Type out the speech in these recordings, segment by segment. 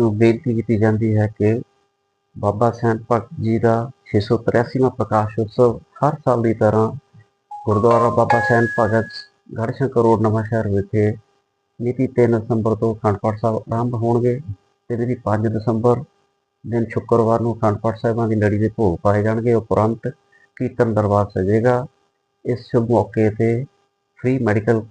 ਨੂੰ ਬੇਨਤੀ ਕੀਤੀ ਜਾਂਦੀ ਹੈ ਕਿ ਬਾਬਾ ਸੈਂਟ ਭਗਤ ਜੀ ਦਾ 683ਵਾਂ ਪ੍ਰਕਾਸ਼ ਉਤਸਵ ਹਰ ਸਾਲ ਦੀ ਤਰ੍ਹਾਂ ਗੁਰਦੁਆਰਾ ਬਾਬਾ ਸੈਂਟ ਭਗਤ ਗੜ੍ਹਸ਼ੰਕਰ ਰੋਡ ਨਵਾਂਸ਼ਹਿਰ ਵਿਖੇ ਮਿਤੀ 3 ਦਸੰਬਰ ਤੋਂ ਅਖੰਡ ਪਾਠ ਸਾਹਿਬ ਆਰੰਭ ਹੋਣਗੇ। ਤੇ ਮਿਤੀ 5 ਦਸੰਬਰ ਦਿਨ ਸ਼ੁੱਕਰਵਾਰ ਨੂੰ ਅਖੰਡ ਪਾਠ ਸਾਹਿਬਾਂ ਦੀ ਲੜੀ ਦੇ ਭੋਗ ਪਾਏ ਜਾਣਗੇ। ਉਪਰੰਤ ਕੀਰਤਨ ਦਰਬਾਰ ਸਜੇਗਾ। ਇਸ ਸ਼ੁਭ ਮੌਕੇ ਤੇ ਫ੍ਰੀ ਮੈਡੀਕਲ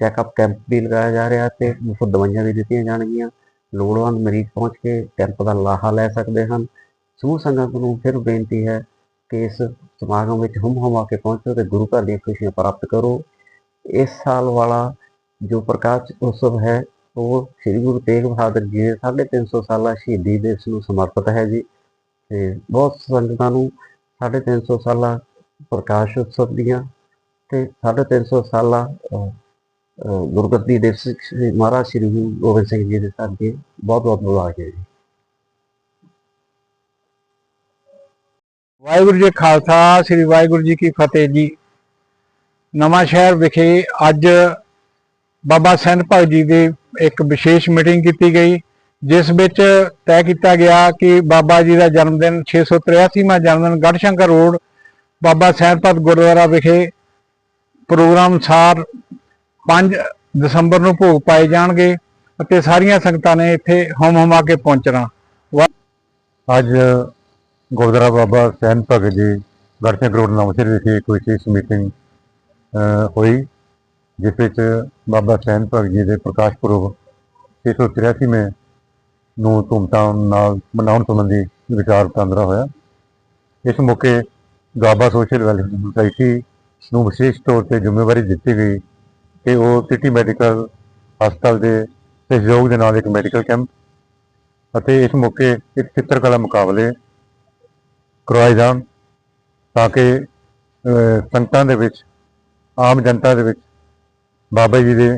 ਚੈੱਕਅਪ ਕੈਂਪ ਵੀ ਲਗਾਇਆ ਜਾ ਰਿਹਾ ਤੇ ਮੁਫਤ ਦਵਾਈਆਂ ਵੀ ਦਿੱਤੀਆਂ ਜਾਣਗੀਆਂ। ਲੋੜਵੰਦ ਮਰੀਜ਼ ਪਹੁੰਚ ਕੇ ਕੈਂਪ ਦਾ ਲਾਹਾ ਲੈ ਸਕਦੇ ਹਨ। ਸਮੂਹ ਸੰਗਤ ਨੂੰ ਫਿਰ ਬੇਨਤੀ ਹੈ ਕਿ ਇਸ ਸਮਾਗਮ ਵਿੱਚ ਹੁਮ ਹੁਮਾ ਕੇ ਪਹੁੰਚੋ ਤੇ ਗੁਰੂ ਘਰ ਦੀਆਂ ਖੁਸ਼ੀਆਂ ਪ੍ਰਾਪਤ ਕਰੋ। ਇਸ ਸਾਲ ਵਾਲਾ ਜੋ ਪ੍ਰਕਾਸ਼ ਉਤਸਵ ਹੈ ਉਹ ਸ੍ਰੀ ਗੁਰੂ ਤੇਗ ਬਹਾਦਰ ਜੀ ਦੇ 350 ਸਾਲਾ ਸ਼ਹੀਦੀ ਦਿਵਸ ਨੂੰ ਸਮਰਪਿਤ ਹੈ ਜੀ। ਤੇ ਬਹੁਤ ਸੰਗਤਾਂ ਨੂੰ 350 ਸਾਲਾ ਪ੍ਰਕਾਸ਼ ਉਤਸਵ ਦੀਆਂ ਤੇ 350 ਸਾਲਾ ਅਹ, ਅਹ, ਗੁਰਗੱਦੀ ਦਿਵਸ ਸ੍ਰੀ ਮਹਾਰਾਜ ਸ੍ਰੀ ਗੁਰੂ ਗੋਬਿੰਦ ਸਿੰਘ ਜੀ ਦੇ ਸਾਥੇ ਬਹੁਤ ਬਹੁਤ ਮੁਬਾਰਕ ਹੈ ਜੀ। ਵਾਹਿਗੁਰੂ ਜੀ ਖਾਲਸਾ, ਸ੍ਰੀ ਵਾਹਿਗੁਰੂ ਜੀ ਕੀ ਫਤਿਹ ਜੀ। ਨਵਾਂ ਸ਼ਹਿਰ ਵਿਖੇ ਅੱਜ ਬਾਬਾ ਸੈਨ ਭਗਤ ਜੀ ਦੀ ਇੱਕ ਵਿਸ਼ੇਸ਼ ਮੀਟਿੰਗ ਕੀਤੀ ਗਈ, ਜਿਸ ਵਿੱਚ ਤੈਅ ਕੀਤਾ ਗਿਆ ਕਿ ਬਾਬਾ ਜੀ ਦਾ ਜਨਮ ਦਿਨ 683ਵਾਂ ਜਨਮ ਦਿਨ ਗੜਸ਼ੰਕਰ ਰੋਡ, ਬਾਬਾ ਸੈਨ ਭਗਤ ਗੁਰਦੁਆਰਾ ਵਿਖੇ ਪ੍ਰੋਗਰਾਮ ਅਨੁਸਾਰ 5 ਦਸੰਬਰ ਨੂੰ ਭੋਗ ਪਾਏ ਜਾਣਗੇ ਅਤੇ ਸਾਰੀਆਂ ਸੰਗਤਾਂ ਨੇ ਇੱਥੇ ਹਮ ਹਮਾ ਕੇ ਪਹੁੰਚਣਾ। ਅੱਜ ਗੁਰਦੁਆਰਾ ਬਾਬਾ ਸੈਨ ਭਗਤ ਜੀ ਗੜ੍ਹਸ਼ੰਕਰ ਰੋਡ ਨਵਾਂਸ਼ਹਿਰ ਵਿਖੇ ਇੱਕ ਵਿਸ਼ੇਸ਼ ਮੀਟਿੰਗ ਹੋਈ, ਜਿਸ ਵਿੱਚ ਬਾਬਾ ਸੈਨ ਭਗਤ ਜੀ ਦੇ ਪ੍ਰਕਾਸ਼ ਪੁਰਬ 683ਵੇਂ ਨੂੰ ਧੂਮਧਾਮ ਨਾਲ ਮਨਾਉਣ ਸੰਬੰਧੀ ਵਿਚਾਰ ਵਟਾਂਦਰਾ ਹੋਇਆ। ਇਸ ਮੌਕੇ ਗਾਬਾ ਸੋਸ਼ਲ ਵੈਲਫੇਅਰ ਸੁਸਾਇਟੀ ਨੂੰ ਵਿਸ਼ੇਸ਼ ਤੌਰ ਤੇ ਜ਼ਿੰਮੇਵਾਰੀ ਦਿੱਤੀ ਗਈ ਕਿ ਉਹ ਸਿਟੀ ਮੈਡੀਕਲ ਹਸਪਤਾਲ ਦੇ ਸਹਿਯੋਗ ਦੇ ਨਾਲ ਇੱਕ ਮੈਡੀਕਲ ਕੈਂਪ ਅਤੇ ਇਸ ਮੌਕੇ ਇੱਕ ਚਿੱਤਰਕਲਾ ਮੁਕਾਬਲੇ ਕਰਵਾਏ ਜਾਣ ਤਾਂ ਕਿ ਸੰਗਤਾਂ ਦੇ ਵਿੱਚ, ਆਮ ਜਨਤਾ ਦੇ ਵਿੱਚ ਬਾਬਾ ਜੀ ਦੇ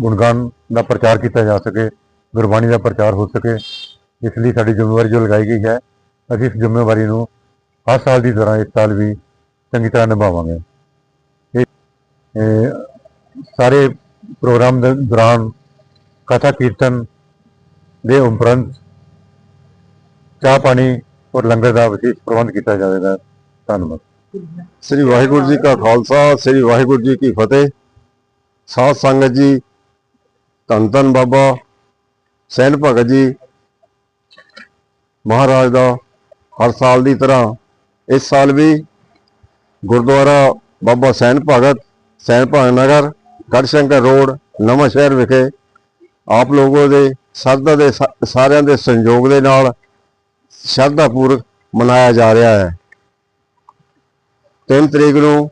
ਗੁਣਗਾਨ ਦਾ ਪ੍ਰਚਾਰ ਕੀਤਾ ਜਾ ਸਕੇ, ਗੁਰਬਾਣੀ ਦਾ ਪ੍ਰਚਾਰ ਹੋ ਸਕੇ। ਇਸ ਲਈ ਸਾਡੀ ਜ਼ਿੰਮੇਵਾਰੀ ਜੋ ਲਗਾਈ ਗਈ ਹੈ, ਅਸੀਂ ਇਸ ਜ਼ਿੰਮੇਵਾਰੀ ਨੂੰ ਹਰ ਸਾਲ ਦੀ ਤਰ੍ਹਾਂ ਇਸ ਸਾਲ ਵੀ ਚੰਗੀ ਤਰ੍ਹਾਂ ਨਿਭਾਵਾਂਗੇ। ਇਹ ਸਾਰੇ ਪ੍ਰੋਗਰਾਮ ਦੇ ਦੌਰਾਨ ਕਥਾ ਕੀਰਤਨ ਦੇ ਉਪਰੰਤ ਚਾਹ ਪਾਣੀ ਔਰ ਲੰਗਰ ਦਾ ਵਿਸ਼ੇਸ਼ ਪ੍ਰਬੰਧ ਕੀਤਾ ਜਾਵੇਗਾ। ਧੰਨਵਾਦ। ਸ੍ਰੀ ਵਾਹਿਗੁਰੂ ਜੀ ਕਾ ਖਾਲਸਾ, ਸ੍ਰੀ ਵਾਹਿਗੁਰੂ ਜੀ ਕੀ ਫਤਿਹ। ਸਾਧ ਸੰਗਤ ਜੀ, ਧੰਨ ਧੰਨ ਬਾਬਾ ਸਹਿਨ ਭਗਤ ਜੀ ਮਹਾਰਾਜ ਦਾ ਹਰ ਸਾਲ ਦੀ ਤਰ੍ਹਾਂ ਇਸ ਸਾਲ ਵੀ ਗੁਰਦੁਆਰਾ ਬਾਬਾ ਸੈਨ ਭਗਤ ਸੈਨ ਭਗਤ ਨਗਰ ਗੜ੍ਹਸ਼ੰਕਰ ਰੋਡ, ਨਵਾਂ ਸ਼ਹਿਰ ਵਿਖੇ ਆਪ ਲੋਗੋ ਦੇ ਸਰਦਾ ਦੇ ਸਾਰਿਆਂ ਦੇ ਸੰਯੋਗ ਦੇ ਨਾਲ ਸ਼ਰਧਾ ਪੂਰਵਕ ਮਨਾਇਆ ਜਾ ਰਿਹਾ ਹੈ। ਤਿੰਨ ਤਰੀਕ ਨੂੰ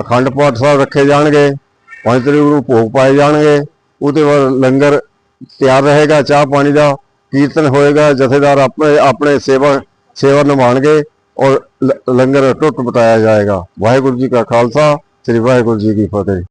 ਅਖੰਡ ਪਾਠ ਸਾਹਿਬ ਰੱਖੇ ਜਾਣਗੇ, ਪੰਜ ਤਰੀਕ ਨੂੰ ਭੋਗ ਪਾਏ ਜਾਣਗੇ, ਉਹਦੇ ਬਾਅਦ ਲੰਗਰ ਤਿਆਰ ਰਹੇਗਾ, ਚਾਹ ਪਾਣੀ ਦਾ ਕੀਰਤਨ ਹੋਏਗਾ, ਜਥੇਦਾਰ ਆਪਣੇ ਆਪਣੇ ਸੇਵਾ ਸੇਵਾ ਨਿਭਾਉਣਗੇ ਔਰ ਲ- ਲੰਗਰ ਟੁੱਟ ਬਟਾਇਆ ਜਾਏਗਾ। ਵਾਹਿਗੁਰੂ ਜੀ ਕਾ ਖਾਲਸਾ, ਸ੍ਰੀ ਵਾਹਿਗੁਰੂ ਜੀ ਕੀ ਫਤਿਹ।